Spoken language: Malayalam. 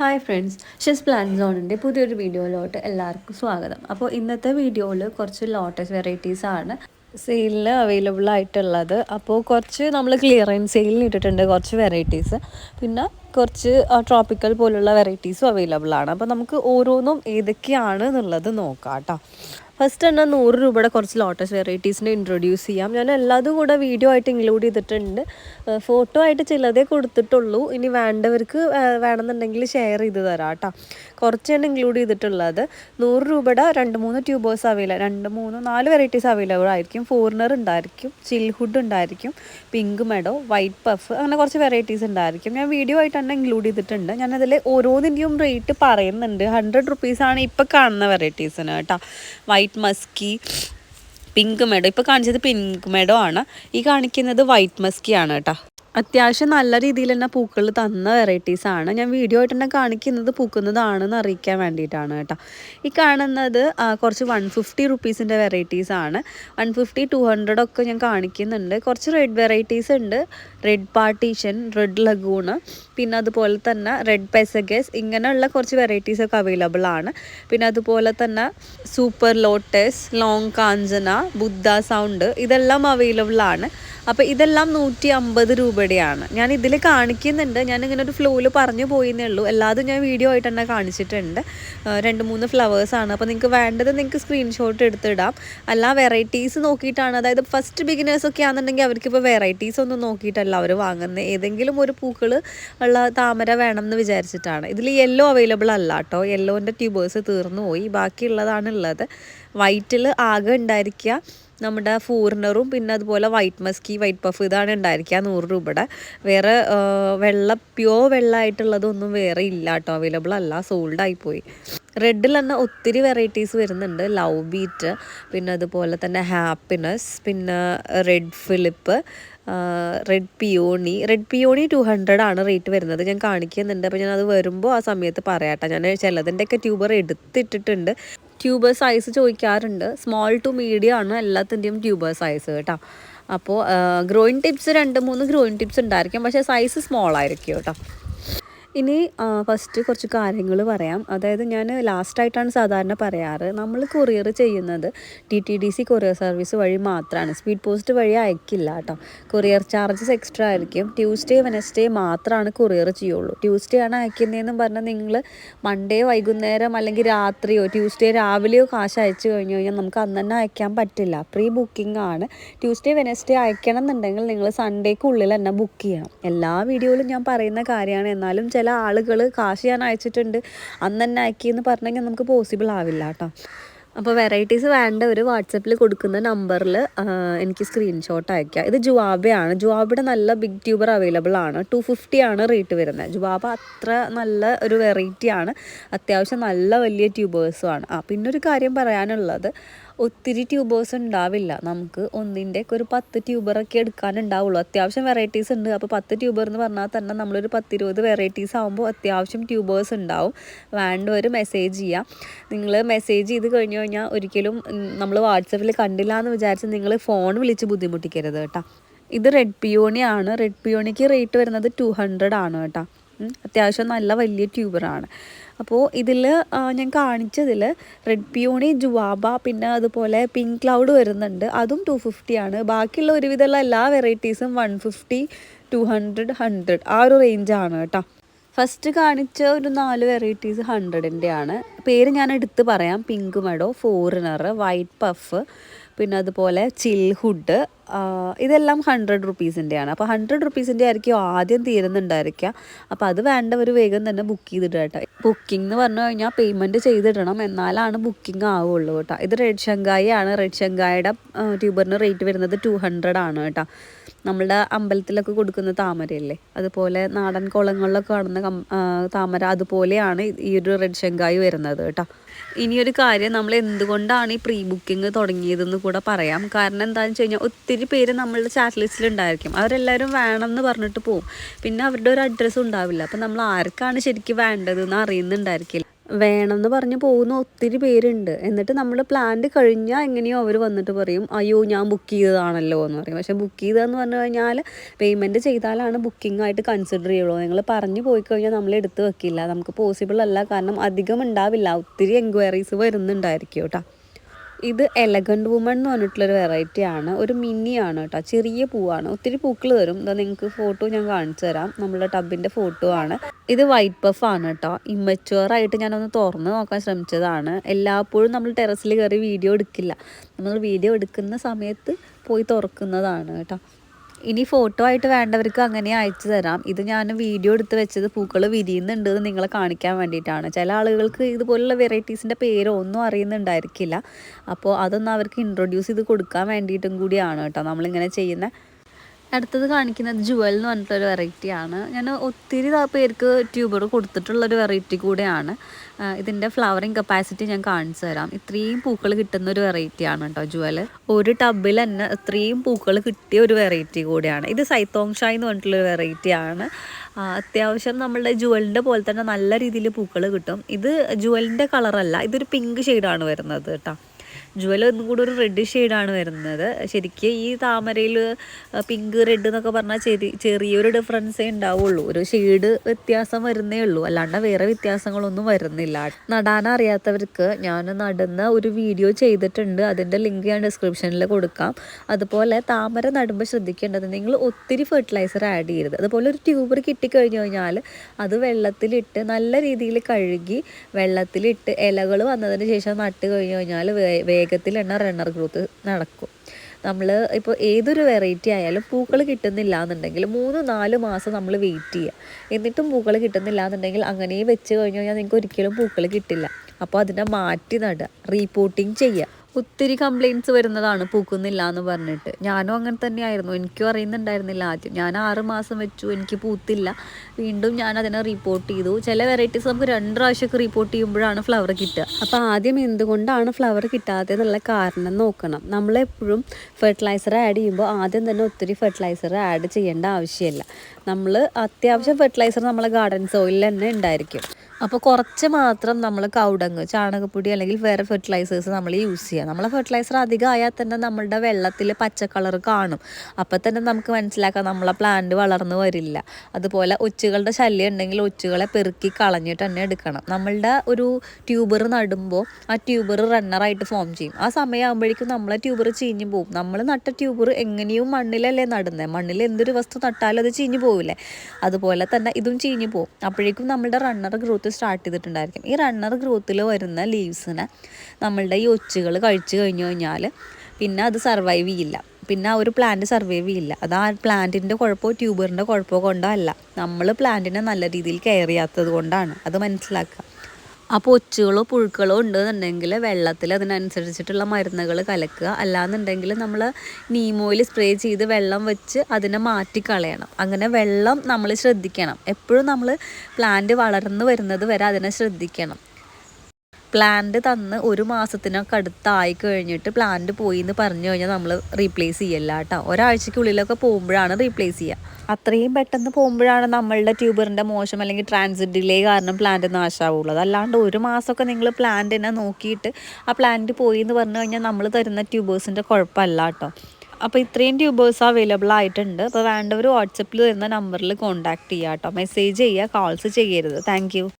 ഹായ് ഫ്രണ്ട്സ് ഷെസ് പ്ലാൻ സോണിന്റെ പുതിയൊരു വീഡിയോയിലോട്ട് എല്ലാവർക്കും സ്വാഗതം. അപ്പോൾ ഇന്നത്തെ വീഡിയോയിൽ കുറച്ച് ലോട്ടസ് വെറൈറ്റീസ് ആണ് സെയിലിൽ അവൈലബിൾ ആയിട്ടുള്ളത്. അപ്പോൾ കുറച്ച് നമ്മൾ ക്ലിയറൻസ് സെയിലിൽ ഇട്ടിട്ടുണ്ട് കുറച്ച് വെറൈറ്റീസ് പിന്നെ കുറച്ച് ട്രോപ്പിക്കൽ പോലുള്ള വെറൈറ്റീസും അവൈലബിൾ ആണ്. അപ്പോൾ നമുക്ക് ഓരോന്നും ഏതൊക്കെയാണ് എന്നുള്ളത് നോക്കാം കേട്ടോ. ഫസ്റ്റ് തന്നെ നൂറ് രൂപയുടെ കുറച്ച് ലോട്ടസ് വെറൈറ്റീസിനെ ഇൻട്രൊഡ്യൂസ് ചെയ്യാം. ഞാൻ എല്ലാതും കൂടെ വീഡിയോ ആയിട്ട് ഇൻക്ലൂഡ് ചെയ്തിട്ടുണ്ട്. ഫോട്ടോ ആയിട്ട് ചിലതേ കൊടുത്തിട്ടുള്ളൂ. ഇനി വേണ്ടവർക്ക് വേണമെന്നുണ്ടെങ്കിൽ ഷെയർ ചെയ്ത് തരാം കേട്ടോ. കുറച്ച് ഇൻക്ലൂഡ് ചെയ്തിട്ടുള്ളത്. നൂറ് രൂപയുടെ രണ്ട് മൂന്ന് ട്യൂബേഴ്സ് അവൈലബിൾ രണ്ട് മൂന്ന് നാല് വെറൈറ്റീസ് അവൈലബിൾ ആയിരിക്കും. ഫോറിനർ ഉണ്ടായിരിക്കും ചിൽഹുഡ് ഉണ്ടായിരിക്കും പിങ്ക് മെഡോ വൈറ്റ് പഫ് അങ്ങനെ കുറച്ച് വെറൈറ്റീസ് ഉണ്ടായിരിക്കും. ഞാൻ വീഡിയോ ആയിട്ട് തന്നെ ഇൻക്ലൂഡ് ചെയ്തിട്ടുണ്ട്. ഞാനതിൽ ഓരോന്നിന്റെയും റേറ്റ് പറയുന്നുണ്ട്. ഹൺഡ്രഡ് റുപ്പീസാണ് ഇപ്പോൾ കാണുന്ന വെറൈറ്റീസിന് കേട്ടോ. White musky pink meadow. ഇപ്പോൾ കാണിച്ചത് പിങ്ക് മെഡോ ആണ്. ഈ കാണിക്കുന്നത് വൈറ്റ് മസ്കി ആണ് കേട്ടോ. അത്യാവശ്യം നല്ല രീതിയിൽ തന്നെ പൂക്കൾ തന്ന വെറൈറ്റീസ് ആണ്. ഞാൻ വീഡിയോ ആയിട്ട് തന്നെ കാണിക്കുന്നത് പൂക്കുന്നതാണെന്ന് അറിയിക്കാൻ വേണ്ടിയിട്ടാണ് കേട്ടോ. ഈ കാണുന്നത് കുറച്ച് വൺ ഫിഫ്റ്റി റുപ്പീസിന്റെ വെറൈറ്റീസ് ആണ്. വൺ ഫിഫ്റ്റി ടു ഹൺഡ്രഡ് ഒക്കെ ഞാൻ കാണിക്കുന്നുണ്ട്. കുറച്ച് റെഡ് വെറൈറ്റീസ് ഉണ്ട്. റെഡ് പാർട്ടീഷൻ റെഡ് ലഗൂണ് പിന്നെ അതുപോലെ തന്നെ റെഡ് പെസഗസ് ഇങ്ങനെയുള്ള കുറച്ച് വെറൈറ്റീസ് ഒക്കെ അവൈലബിൾ ആണ്. പിന്നെ അതുപോലെ തന്നെ super lotus long Kanchana Buddha sound ഇതെല്ലാം അവൈലബിൾ ആണ്. അപ്പോൾ ഇതെല്ലാം നൂറ്റി അമ്പത് രൂപയുടെയാണ് ഞാൻ ഇതിൽ കാണിക്കുന്നുണ്ട്. ഞാൻ ഇങ്ങനെ ഒരു ഫ്ലോയിൽ പറഞ്ഞു പോയിന്നേ ഉള്ളൂ. എല്ലാതും ഞാൻ വീഡിയോ ആയിട്ട് തന്നെ കാണിച്ചിട്ടുണ്ട്. രണ്ട് മൂന്ന് ഫ്ലവേഴ്സാണ് അപ്പോൾ നിങ്ങൾക്ക് വേണ്ടത് നിങ്ങൾക്ക് സ്ക്രീൻഷോട്ട് എടുത്തിടാം. അല്ല വെറൈറ്റീസ് നോക്കിയിട്ടാണ്. അതായത് ഫസ്റ്റ് ബിഗിനേഴ്സ് ഒക്കെ ആണെന്നുണ്ടെങ്കിൽ അവർക്കിപ്പോൾ വെറൈറ്റീസ് ഒന്നും നോക്കിയിട്ടല്ല അവർ വാങ്ങുന്നത് ഏതെങ്കിലും ഒരു പൂക്കൾ ഉള്ള താമര വേണം എന്ന് വിചാരിച്ചിട്ടാണ്. ഇതിൽ യെല്ലോ അവൈലബിൾ അല്ല കേട്ടോ യെല്ലോന്റെ ട്യൂബേഴ്സ് തീർന്നു പോയി. ബാക്കിയുള്ളതാണ് ഉള്ളത് വൈറ്റിൽ ആകെ ഉണ്ടായിരിക്കുക നമ്മുടെ ഫൂർണറും പിന്നെ അതുപോലെ വൈറ്റ് മസ്കി വൈറ്റ് പഫ് ഇതാണ് ഉണ്ടായിരിക്കുക നൂറ് രൂപയുടെ. വേറെ വെള്ള പ്യോർ വെള്ളമായിട്ടുള്ളതൊന്നും വേറെ ഇല്ല കേട്ടോ. അവൈലബിൾ അല്ല സോൾഡ് ആയിപ്പോയി. റെഡിൽ തന്നെ ഒത്തിരി വെറൈറ്റീസ് വരുന്നുണ്ട്. ലവ് ബീറ്റ് പിന്നെ അതുപോലെ തന്നെ ഹാപ്പിനെസ് പിന്നെ red Philip red peony red peony two hundred ആണ് റേറ്റ് വരുന്നത്. ഞാൻ കാണിക്കുന്നുണ്ട്. അപ്പോൾ ഞാൻ അത് വരുമ്പോൾ ആ സമയത്ത് പറയാട്ടോ ഞാൻ ചിലതിന്റെയൊക്കെ ട്യൂബർ എടുത്തിട്ടിട്ടുണ്ട്. ട്യൂബർ സൈസ് ചോദിക്കാറുണ്ട്. സ്മോൾ ടു മീഡിയം ആണ് എല്ലാത്തിന്റെയും ട്യൂബർ സൈസ് കേട്ടോ. അപ്പോൾ ഗ്രോയിൻ ടിപ്സ് രണ്ട് മൂന്ന് ഗ്രോയിൻ ടിപ്സ് ഉണ്ടായിരിക്കും. പക്ഷേ സൈസ് സ്മോൾ ആയിരിക്കും കേട്ടോ. ഇനി ഫസ്റ്റ് കുറച്ച് കാര്യങ്ങൾ പറയാം. അതായത് ഞാൻ ലാസ്റ്റായിട്ടാണ് സാധാരണ പറയാറ്. നമ്മൾ കൊറിയർ ചെയ്യുന്നത് T T D C courier service വഴി മാത്രമാണ് സ്പീഡ് പോസ്റ്റ് വഴി അയക്കില്ല കേട്ടോ. കൊറിയർ ചാർജസ് എക്സ്ട്രാ ആയിരിക്കും. ട്യൂസ്ഡേ വെനസ്ഡേ മാത്രമാണ് കൊറിയർ ചെയ്യുള്ളൂ. ട്യൂസ്ഡേ ആണ് അയക്കുന്നതെന്ന് പറഞ്ഞാൽ നിങ്ങൾ മൺഡേ വൈകുന്നേരം അല്ലെങ്കിൽ രാത്രിയോ ട്യൂസ്ഡേ രാവിലെയോ കാശ് അയച്ചു കഴിഞ്ഞു കഴിഞ്ഞാൽ നമുക്ക് അന്ന് തന്നെ അയക്കാൻ പറ്റില്ല. പ്രീ ബുക്കിംഗ് ആണ്. ട്യൂസ്ഡേ വെനസ്ഡേ അയക്കണം എന്നുണ്ടെങ്കിൽ നിങ്ങൾ സൺഡേക്കുള്ളിൽ തന്നെ ബുക്ക് ചെയ്യണം. എല്ലാ വീഡിയോയിലും ഞാൻ പറയുന്ന കാര്യമാണ്. എന്നാലും ചില ആളുകൾ കാശ് ഞാൻ അയച്ചിട്ടുണ്ട്. അന്ന് തന്നെ അയക്കിയെന്ന് പറഞ്ഞെങ്കിൽ നമുക്ക് പോസിബിൾ ആവില്ല കേട്ടോ അപ്പോൾ വെറൈറ്റീസ് വേണ്ട ഒരു വാട്സപ്പിൽ കൊടുക്കുന്ന നമ്പറിൽ എനിക്ക് സ്ക്രീൻഷോട്ട് അയക്കുക ഇത് ജുവാബയാണ്. ജുവാബയുടെ നല്ല ബിഗ് ട്യൂബർ അവൈലബിൾ ആണ്. ടു ഫിഫ്റ്റി ആണ് റേറ്റ് വരുന്നത് ജുവാബ അത്ര നല്ല ഒരു വെറൈറ്റി ആണ്. അത്യാവശ്യം നല്ല വലിയ ട്യൂബേഴ്സും ആണ്. ആ പിന്നെ ഒരു കാര്യം പറയാനുള്ളത്. ഒത്തിരി ട്യൂബേഴ്സ് ഉണ്ടാവില്ല. നമുക്ക് ഒന്നിന്റെ ഒക്കെ ഒരു പത്ത് ട്യൂബറൊക്കെ എടുക്കാനുണ്ടാവുള്ളൂ. അത്യാവശ്യം വെറൈറ്റീസ് ഉണ്ട്. അപ്പോൾ പത്ത് ട്യൂബർ എന്ന് പറഞ്ഞാൽ തന്നെ നമ്മളൊരു പത്തിരുപത് വെറൈറ്റീസ് ആകുമ്പോൾ അത്യാവശ്യം ട്യൂബേഴ്സ് ഉണ്ടാവും. വേണ്ടവർ മെസ്സേജ് ചെയ്യാം. നിങ്ങൾ മെസ്സേജ് ചെയ്ത് കഴിഞ്ഞു കഴിഞ്ഞാൽ ഒരിക്കലും നമ്മൾ വാട്സപ്പിൽ കണ്ടില്ല എന്ന് വിചാരിച്ച് നിങ്ങൾ ഫോൺ വിളിച്ച് ബുദ്ധിമുട്ടിക്കരുത് കേട്ടോ. ഇത് റെഡ് പിയോണി ആണ്. റെഡ് പിയോണിക്ക് റേറ്റ് വരുന്നത് ടു ഹൺഡ്രഡ് ആണ് കേട്ടോ. അത്യാവശ്യം നല്ല വലിയ ട്യൂബറാണ്. അപ്പോൾ ഇതിൽ ഞാൻ കാണിച്ചതിൽ റെഡ് പിയോണി ജുവാബ പിന്നെ അതുപോലെ പിങ്ക് ക്ലൗഡ് വരുന്നുണ്ട്. അതും ടു ഫിഫ്റ്റിയാണ് ബാക്കിയുള്ള ഒരുവിധമുള്ള എല്ലാ വെറൈറ്റീസും one fifty two hundred hundred ആ ഒരു റേഞ്ചാണ് കേട്ടോ. ഫസ്റ്റ് കാണിച്ച ഒരു നാല് വെറൈറ്റീസ് ഹൺഡ്രഡിന്റെ ആണ് പേര് ഞാൻ എടുത്ത് പറയാം. Pink meadow foreigner white puff പിന്നെ അതുപോലെ ചിൽ ഹുഡ് ഇതെല്ലാം ഹൺഡ്രഡ് റുപ്പീസിന്റെയാണ് അപ്പോൾ ഹൺഡ്രഡ് റുപ്പീസിന്റെ ആയിരിക്കും ആദ്യം തീരുന്നുണ്ടായിരിക്കുക. അപ്പോൾ അത് വേണ്ടവർ വേഗം തന്നെ ബുക്ക് ചെയ്തിടുക കേട്ടോ. ബുക്കിംഗ് എന്ന് പറഞ്ഞു കഴിഞ്ഞാൽ പേയ്മെന്റ് ചെയ്തിടണം. എന്നാലാണ് ബുക്കിംഗ് ആവുള്ളൂ കേട്ടോ. ഇത് റെഡ് ഷങ്കായി ആണ് റെഡ് ഷങ്കായുടെ ട്യൂബറിന് റേറ്റ് വരുന്നത് ടു ഹൺഡ്രഡ് ആണ് കേട്ടോ. നമ്മളുടെ അമ്പലത്തിലൊക്കെ കൊടുക്കുന്ന താമരയല്ലേ? അതുപോലെ നാടൻ കുളങ്ങളിലൊക്കെ കാണുന്ന താമര അതുപോലെയാണ് ഈ ഒരു റെഡ് ഷങ്കായി വരുന്നത്. കേട്ടോ. ഇനിയൊരു കാര്യം നമ്മൾ എന്തുകൊണ്ടാണ് ഈ പ്രീ ബുക്കിംഗ് തുടങ്ങിയതെന്ന് കൂടെ പറയാം. കാരണം എന്താണെന്ന് വെച്ച് കഴിഞ്ഞാൽ ഒത്തിരി പേര് നമ്മളുടെ ചാറ്റ് ലിസ്റ്റിൽ ഉണ്ടായിരിക്കും. അവരെല്ലാവരും വേണം എന്ന് പറഞ്ഞിട്ട് പോകും പിന്നെ അവരുടെ ഒരു അഡ്രസ്സ് ഉണ്ടാവില്ല. അപ്പം നമ്മൾ ആർക്കാണ് ശരിക്കും വേണ്ടതെന്ന് അറിയുന്നുണ്ടായിരിക്കില്ല. വേണമെന്ന് പറഞ്ഞ് പോകുന്ന ഒത്തിരി പേരുണ്ട്. എന്നിട്ട് നമ്മൾ പ്ലാന്റ് കഴിഞ്ഞാൽ എങ്ങനെയോ അവർ വന്നിട്ട് പറയും അയ്യോ ഞാൻ ബുക്ക് ചെയ്തതാണല്ലോ എന്ന് പറയും. പക്ഷേ ബുക്ക് ചെയ്തതെന്ന് പറഞ്ഞു കഴിഞ്ഞാൽ പേയ്മെന്റ് ചെയ്താലാണ് ബുക്കിംഗ് ആയിട്ട് കൺസിഡർ ചെയ്യുള്ളൂ. നിങ്ങൾ പറഞ്ഞു പോയി കഴിഞ്ഞാൽ നമ്മൾ എടുത്ത് വെക്കില്ല. നമുക്ക് പോസിബിൾ അല്ല. കാരണം അധികം ഉണ്ടാവില്ല. ഒത്തിരി എൻക്വയറീസ് വരുന്നുണ്ടായിരിക്കും കേട്ടോ. ഇത് എലഗന്റ് വുമൺ എന്ന് പറഞ്ഞിട്ടുള്ളൊരു വെറൈറ്റി ആണ്. ഒരു മിന്നി ആണ് കേട്ടോ ചെറിയ പൂവാണ്. ഒത്തിരി പൂക്കൾ തരും. ഇതാ നിങ്ങൾക്ക് ഫോട്ടോ ഞാൻ കാണിച്ചു തരാം. നമ്മുടെ ടബിന്റെ ഫോട്ടോ ആണ്. ഇത് വൈറ്റ് പഫ് ആണ് കേട്ടോ ഇമ്മച്ചുവർ ആയിട്ട് ഞാനൊന്ന് തുറന്ന് നോക്കാൻ ശ്രമിച്ചതാണ്. എല്ലാപ്പോഴും നമ്മൾ ടെറസിൽ കയറി വീഡിയോ എടുക്കില്ല. നമ്മൾ വീഡിയോ എടുക്കുന്ന സമയത്ത് പോയി തുറക്കുന്നതാണ് കേട്ടോ ഇനി ഫോട്ടോ ആയിട്ട് വേണ്ടവർക്ക് അങ്ങനെ അയച്ചു തരാം. ഇത് ഞാൻ വീഡിയോ എടുത്ത് വെച്ചത് പൂക്കൾ വിരിയുന്നുണ്ട് എന്ന് നിങ്ങളെ കാണിക്കാൻ വേണ്ടിയിട്ടാണ്. ചില ആളുകൾക്ക് ഇതുപോലുള്ള വെറൈറ്റീസിന്റെ പേരോ ഒന്നും അറിയുന്നുണ്ടായിരിക്കില്ല. അപ്പോൾ അതൊന്നും അവർക്ക് ഇൻട്രൊഡ്യൂസ് ചെയ്ത് കൊടുക്കാൻ വേണ്ടിയിട്ടും കൂടിയാണ് കേട്ടോ നമ്മളിങ്ങനെ ചെയ്യുന്നത് അടുത്തത് കാണിക്കുന്നത് ജുവൽ എന്ന് പറഞ്ഞിട്ടൊരു വെറൈറ്റിയാണ്. ഞാൻ ഒത്തിരി പേർക്ക് ട്യൂബർ കൊടുത്തിട്ടുള്ളൊരു വെറൈറ്റി കൂടെയാണ്. ഇതിന്റെ ഫ്ലവറിങ് കപ്പാസിറ്റി ഞാൻ കാണിച്ചു തരാം. ഇത്രയും പൂക്കൾ കിട്ടുന്ന ഒരു വെറൈറ്റിയാണ് കേട്ടോ ജുവൽ. ഒരു ടബിൽ തന്നെ ഇത്രയും പൂക്കൾ കിട്ടിയ ഒരു വെറൈറ്റി കൂടെയാണ്. ഇത് സൈത്തോങ് ഷായ് എന്ന് പറഞ്ഞിട്ടുള്ളൊരു വെറൈറ്റിയാണ്. അത്യാവശ്യം നമ്മളുടെ ജുവലിന്റെ പോലെ തന്നെ നല്ല രീതിയിൽ പൂക്കൾ കിട്ടും. ഇത് ജുവലിന്റെ കളറല്ല ഇതൊരു പിങ്ക് ഷെയ്ഡാണ് വരുന്നത് കേട്ടോ ജുവൽ ഒന്നും കൂടി ഒരു റെഡ് ഷെയ്ഡാണ് വരുന്നത്. ശരിക്കും ഈ താമരയിൽ പിങ്ക് റെഡ് എന്നൊക്കെ പറഞ്ഞാൽ ചെറി ചെറിയൊരു ഡിഫറൻസേ ഉണ്ടാവുള്ളൂ. ഒരു ഷെയ്ഡ് വ്യത്യാസം വരുന്നേ ഉള്ളൂ. അല്ലാണ്ട് വേറെ വ്യത്യാസങ്ങളൊന്നും വരുന്നില്ല. നടാൻ അറിയാത്തവർക്ക് ഞാൻ നടുന്ന ഒരു വീഡിയോ ചെയ്തിട്ടുണ്ട്. അതിന്റെ ലിങ്ക് ഞാൻ ഡിസ്ക്രിപ്ഷനിൽ കൊടുക്കാം. അതുപോലെ താമര നടുമ്പോൾ ശ്രദ്ധിക്കേണ്ടത് നിങ്ങൾ ഒത്തിരി ഫെർട്ടിലൈസർ ആഡ് ചെയ്യരുത്. അതുപോലെ ഒരു ട്യൂബർ കിട്ടിക്കഴിഞ്ഞു കഴിഞ്ഞാൽ അത് വെള്ളത്തിലിട്ട് നല്ല രീതിയിൽ കഴുകി വെള്ളത്തിലിട്ട് ഇലകൾ വന്നതിന് ശേഷം നട്ട് കഴിഞ്ഞു കഴിഞ്ഞാൽ വേഗത്തിൽ തന്നെ റണ്ണർ ഗ്രോത്ത് നടക്കും. നമ്മൾ ഇപ്പോൾ ഏതൊരു വെറൈറ്റി ആയാലും പൂക്കൾ കിട്ടുന്നില്ല എന്നുണ്ടെങ്കിൽ മൂന്ന് നാല് മാസം നമ്മൾ വെയിറ്റ് ചെയ്യുക എന്നിട്ടും പൂക്കൾ കിട്ടുന്നില്ല എന്നുണ്ടെങ്കിൽ അങ്ങനെ വെച്ച് കഴിഞ്ഞു കഴിഞ്ഞാൽ നിങ്ങൾക്ക് ഒരിക്കലും പൂക്കൾ കിട്ടില്ല. അപ്പോൾ അതിനെ മാറ്റി നടുക റീപോട്ടിങ് ചെയ്യുക ഒത്തിരി കംപ്ലയിന്റ്സ് വരുന്നതാണ് പൂക്കുന്നില്ല എന്ന് പറഞ്ഞിട്ട്. ഞാനും അങ്ങനെ തന്നെയായിരുന്നു. എനിക്കും അറിയുന്നുണ്ടായിരുന്നില്ല ആദ്യം. ഞാൻ ആറ് മാസം വെച്ചു എനിക്ക് പൂത്തില്ല. വീണ്ടും ഞാൻ അതിനെ റിപ്പോർട്ട് ചെയ്തു. ചില വെറൈറ്റീസ് നമുക്ക് രണ്ട് പ്രാവശ്യമൊക്കെ റിപ്പോർട്ട് ചെയ്യുമ്പോഴാണ് ഫ്ലവർ കിട്ടുക. അപ്പോൾ ആദ്യം എന്തുകൊണ്ടാണ് ഫ്ലവർ കിട്ടാത്തതെന്നുള്ള കാരണം നോക്കണം. നമ്മളെപ്പോഴും ഫെർട്ടിലൈസർ ആഡ് ചെയ്യുമ്പോൾ ആദ്യം തന്നെ ഒത്തിരി ഫെർട്ടിലൈസർ ആഡ് ചെയ്യേണ്ട ആവശ്യമില്ല. നമ്മൾ അത്യാവശ്യം ഫെർട്ടിലൈസർ നമ്മളെ ഗാർഡൻ സോയിലിൽ തന്നെ ഉണ്ടായിരിക്കും. അപ്പോൾ കുറച്ച് മാത്രം നമ്മൾ കൗടങ്ങ് ചാണകപ്പൊടി അല്ലെങ്കിൽ വേറെ ഫെർട്ടിലൈസേഴ്സ് നമ്മൾ യൂസ് ചെയ്യുക നമ്മളെ ഫെർട്ടിലൈസർ ആയാൽ തന്നെ നമ്മളുടെ വെള്ളത്തിൽ പച്ച കളർ കാണും. അപ്പോൾ തന്നെ നമുക്ക് മനസ്സിലാക്കാം നമ്മളെ പ്ലാന്റ് വളർന്നു വരില്ല. അതുപോലെ ഒച്ചുകളുടെ ശല്യം ഉണ്ടെങ്കിൽ ഒച്ചുകളെ പെറുക്കി കളഞ്ഞിട്ട് തന്നെ എടുക്കണം. നമ്മളുടെ ഒരു ട്യൂബർ നടുമ്പോൾ ആ ട്യൂബർ റണ്ണറായിട്ട് ഫോം ചെയ്യും. ആ സമയമാകുമ്പോഴേക്കും നമ്മളെ ട്യൂബർ ചീഞ്ഞു പോകും നമ്മൾ നട്ട ട്യൂബർ എങ്ങനെയും മണ്ണിലല്ലേ നടുന്നത് മണ്ണിൽ എന്തൊരു വസ്തു നട്ടാലും അത് ചീഞ്ഞു പോവില്ലേ? അതുപോലെ തന്നെ ഇതും ചീഞ്ഞു പോകും അപ്പോഴേക്കും നമ്മളുടെ റണ്ണർ ഗ്രോത്ത് സ്റ്റാർട്ട് ചെയ്തിട്ടുണ്ടായിരിക്കും. ഈ റണ്ണർ ഗ്രോത്തിൽ വരുന്ന ലീവ്സിനെ നമ്മളുടെ ഈ ഒച്ചുകൾ കഴിച്ചു കഴിഞ്ഞു കഴിഞ്ഞാൽ പിന്നെ അത് സർവൈവ് ചെയ്യില്ല. പിന്നെ ആ ഒരു പ്ലാന്റ് സർവൈവ് ചെയ്യില്ല. അത് ആ പ്ലാന്റിന്റെ കുഴപ്പമോ ട്യൂബറിന്റെ കുഴപ്പമോ കൊണ്ടോ അല്ല. നമ്മൾ പ്ലാന്റിനെ നല്ല രീതിയിൽ കെയർ ചെയ്യാത്തത് കൊണ്ടാണ്. അത് മനസ്സിലാക്കുക. അപ്പോൾ ഒച്ചുകളോ പുഴുക്കളോ ഉണ്ടെന്നുണ്ടെങ്കിൽ വെള്ളത്തിൽ അതിനനുസരിച്ചിട്ടുള്ള മരുന്നുകൾ കലക്കുക. അല്ലാന്നുണ്ടെങ്കിൽ നമ്മൾ നീമോയിൽ സ്പ്രേ ചെയ്ത് വെള്ളം വെച്ച് അതിനെ മാറ്റിക്കളയണം. അങ്ങനെ വെള്ളം നമ്മൾ ശ്രദ്ധിക്കണം. എപ്പോഴും നമ്മൾ പ്ലാന്റ് വളർന്നു വരുന്നത് വരെ അതിനെ ശ്രദ്ധിക്കണം. പ്ലാന്റ് തന്ന് ഒരു മാസത്തിനൊക്കെ അടുത്തായി കഴിഞ്ഞിട്ട് പ്ലാന്റ് പോയി എന്ന് പറഞ്ഞു കഴിഞ്ഞാൽ നമ്മൾ റീപ്ലേസ് ചെയ്യല്ല കേട്ടോ ഒരാഴ്ചക്കുള്ളിലൊക്കെ പോകുമ്പോഴാണ് റീപ്ലേസ് ചെയ്യുക അത്രയും പെട്ടെന്ന് പോകുമ്പോഴാണ് നമ്മളുടെ ട്യൂബറിന്റെ മോശം അല്ലെങ്കിൽ ട്രാൻസിറ്റ് ഡിലേ കാരണം പ്ലാന്റ് നാശമാവുള്ളത് അല്ലാണ്ട് ഒരു മാസമൊക്കെ നിങ്ങൾ പ്ലാന്റിനെ നോക്കിയിട്ട് ആ പ്ലാന്റ് പോയി എന്ന് പറഞ്ഞു കഴിഞ്ഞാൽ നമ്മൾ തരുന്ന ട്യൂബേഴ്സിന്റെ കുഴപ്പമല്ല കേട്ടോ അപ്പോൾ ഇത്രയും ട്യൂബേഴ്സ് അവൈലബിൾ ആയിട്ടുണ്ട്. അപ്പോൾ വേണ്ടവർ വാട്സപ്പിൽ വരുന്ന നമ്പറിൽ കോൺടാക്ട് ചെയ്യുക കേട്ടോ മെസ്സേജ് ചെയ്യുക കോൾസ് ചെയ്യരുത്. താങ്ക്